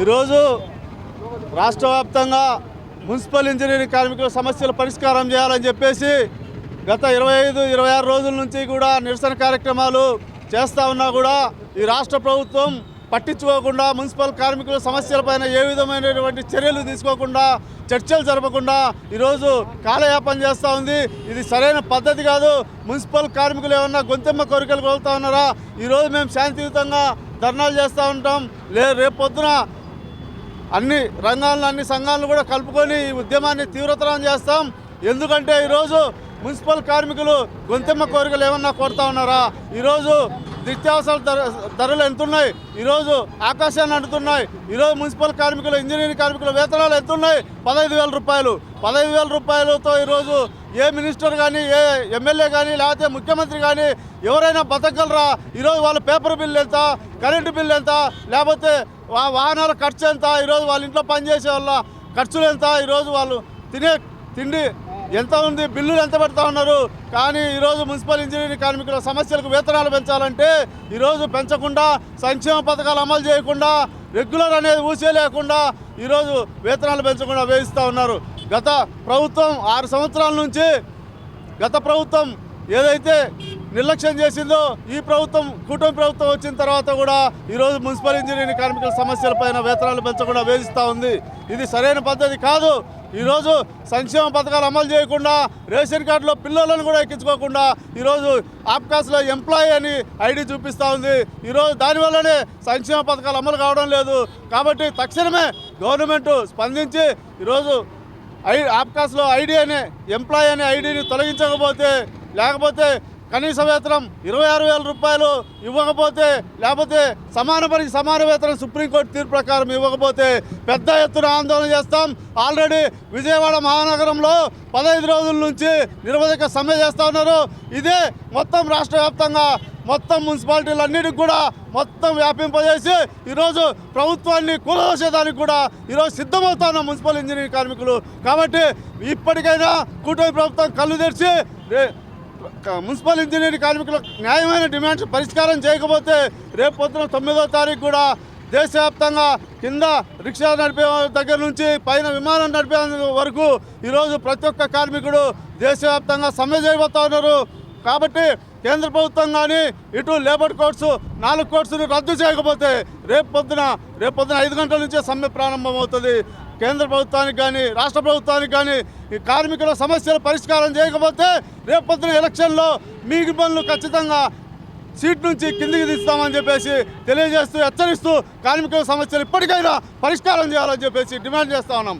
ఈరోజు రాష్ట్ర వ్యాప్తంగా మున్సిపల్ ఇంజనీరింగ్ కార్మికుల సమస్యల పరిష్కారం చేయాలని చెప్పేసి గత ఇరవై ఐదు ఇరవై ఆరు రోజుల నుంచి కూడా నిరసన కార్యక్రమాలు చేస్తూ ఉన్నా కూడా ఈ రాష్ట్ర ప్రభుత్వం పట్టించుకోకుండా మున్సిపల్ కార్మికుల సమస్యలపైన ఏ విధమైనటువంటి చర్యలు తీసుకోకుండా చర్చలు జరపకుండా ఈరోజు కాలయాపన చేస్తూ ఉంది. ఇది సరైన పద్ధతి కాదు. మున్సిపల్ కార్మికులు ఏమన్నా గొంతెమ్మ కోరికలు కోరుతా ఉన్నారా? ఈరోజు మేము శాంతియుతంగా ధర్నాలు చేస్తూ ఉంటాం. లే రేపు పొద్దున అన్ని రంగాలను అన్ని సంఘాలను కూడా కలుపుకొని ఈ ఉద్యమాన్ని తీవ్రతరం చేస్తాం. ఎందుకంటే ఈరోజు మున్సిపల్ కార్మికులు గొంతెమ్మ కోరికలు ఏమన్నా కోరుతా ఉన్నారా? ఈరోజు నిత్యావసర ధర ధరలు ఎంతున్నాయి. ఈరోజు ఆకాశాన్ని అంటున్నాయి ఈరోజు మున్సిపల్ కార్మికులు ఇంజనీరింగ్ కార్మికుల వేతనాలు ఎంతున్నాయి. పదహైదు వేల రూపాయలు. పదహైదు వేల రూపాయలతో ఈరోజు ఏ మినిస్టర్ కానీ ఏ ఎమ్మెల్యే కానీ లేకపోతే ముఖ్యమంత్రి కానీ ఎవరైనా బతకగలరా? ఈరోజు వాళ్ళ పేపర్ బిల్ ఎంత కరెంటు బిల్ ఎంత లేకపోతే వాహనాల ఖర్చు ఎంత? ఈరోజు వాళ్ళ ఇంట్లో పనిచేసే వాళ్ళ ఖర్చులు ఎంత? ఈరోజు వాళ్ళు తినే తిండి ఎంత ఉంది? బిల్లులు ఎంత పెడతా ఉన్నారు? కానీ ఈరోజు మున్సిపల్ ఇంజనీరింగ్ కార్మికుల సమస్యలకు వేతనాలు పెంచాలంటే ఈరోజు పెంచకుండా సంక్షేమ పథకాలు అమలు చేయకుండా రెగ్యులర్ అనేది ఊసే లేకుండా ఈరోజు వేతనాలు పెంచకుండా వేయిస్తూ ఉన్నారు. గత ప్రభుత్వం ఆరు సంవత్సరాల నుంచి గత ప్రభుత్వం ఏదైతే నిర్లక్ష్యం చేసిందో ఈ ప్రభుత్వం కూటమి ప్రభుత్వం వచ్చిన తర్వాత కూడా ఈరోజు మున్సిపల్ ఇంజనీరింగ్ కార్మికుల సమస్యలపైన వేతనాలు పెంచకుండా వేధిస్తూ ఉంది. ఇది సరైన పద్ధతి కాదు. ఈరోజు సంక్షేమ పథకాలు అమలు చేయకుండా రేషన్ కార్డులో పిల్లలను కూడా ఎక్కించుకోకుండా ఈరోజు ఆప్కాస్లో ఎంప్లాయీ అని ఐడి చూపిస్తూ ఉంది. ఈరోజు దానివల్లనే సంక్షేమ పథకాలు అమలు కావడం లేదు. కాబట్టి తక్షణమే గవర్నమెంట్ స్పందించి ఈరోజు ఐ ఆప్కాస్లో ఐడి అనే ఎంప్లాయీ అనే ఐడిని తొలగించకపోతే లేకపోతే కనీస వేతనం ఇరవై ఆరు వేల రూపాయలు ఇవ్వకపోతే లేకపోతే సమాన పనికి సమాన వేతనం సుప్రీంకోర్టు తీర్పు ప్రకారం ఇవ్వకపోతే పెద్ద ఎత్తున ఆందోళన చేస్తాం. ఆల్రెడీ విజయవాడ మహానగరంలో పదహైదు రోజుల నుంచి నిరవధిక సమ్మె చేస్తూ ఉన్నారు. ఇదే మొత్తం రాష్ట్ర వ్యాప్తంగా మొత్తం మున్సిపాలిటీలన్నిటికి కూడా మొత్తం వ్యాపింపజేసి ఈరోజు ప్రభుత్వాన్ని కూలదోసేదానికి కూడా ఈరోజు సిద్ధమవుతా ఉన్న మున్సిపల్ ఇంజనీరింగ్ కార్మికులు. కాబట్టి ఇప్పటికైనా కూటమి ప్రభుత్వం కళ్ళు తెరిచి మున్సిపల్ ఇంజనీరింగ్ కార్మికులకు న్యాయమైన డిమాండ్స్ పరిష్కారం చేయకపోతే రేపు పొద్దున తొమ్మిదో తారీఖు కూడా దేశవ్యాప్తంగా కింద రిక్షా నడిపే దగ్గర నుంచి పైన విమానం నడిపే వరకు ఈరోజు ప్రతి ఒక్క కార్మికుడు దేశవ్యాప్తంగా సమ్మె చేయబోతా ఉన్నారు. కాబట్టి కేంద్ర ప్రభుత్వం కానీ ఇటు లేబర్ కోర్సు నాలుగు కోర్సులు రద్దు చేయకపోతే రేపు పొద్దున రేపు పొద్దున ఐదు గంటల నుంచే సమ్మె ప్రారంభమవుతుంది. కేంద్ర ప్రభుత్వానికి కానీ రాష్ట్ర ప్రభుత్వానికి కానీ ఈ కార్మికుల సమస్యల పరిష్కారం చేయకపోతే రేపు పొద్దున ఎలక్షన్లో మీ ఇబ్బందులు ఖచ్చితంగా సీట్ నుంచి కిందికి తీస్తామని చెప్పేసి తెలియజేస్తూ హెచ్చరిస్తూ కార్మికుల సమస్యలు ఇప్పటికైనా పరిష్కారం చేయాలని చెప్పేసి డిమాండ్ చేస్తా ఉన్నాం.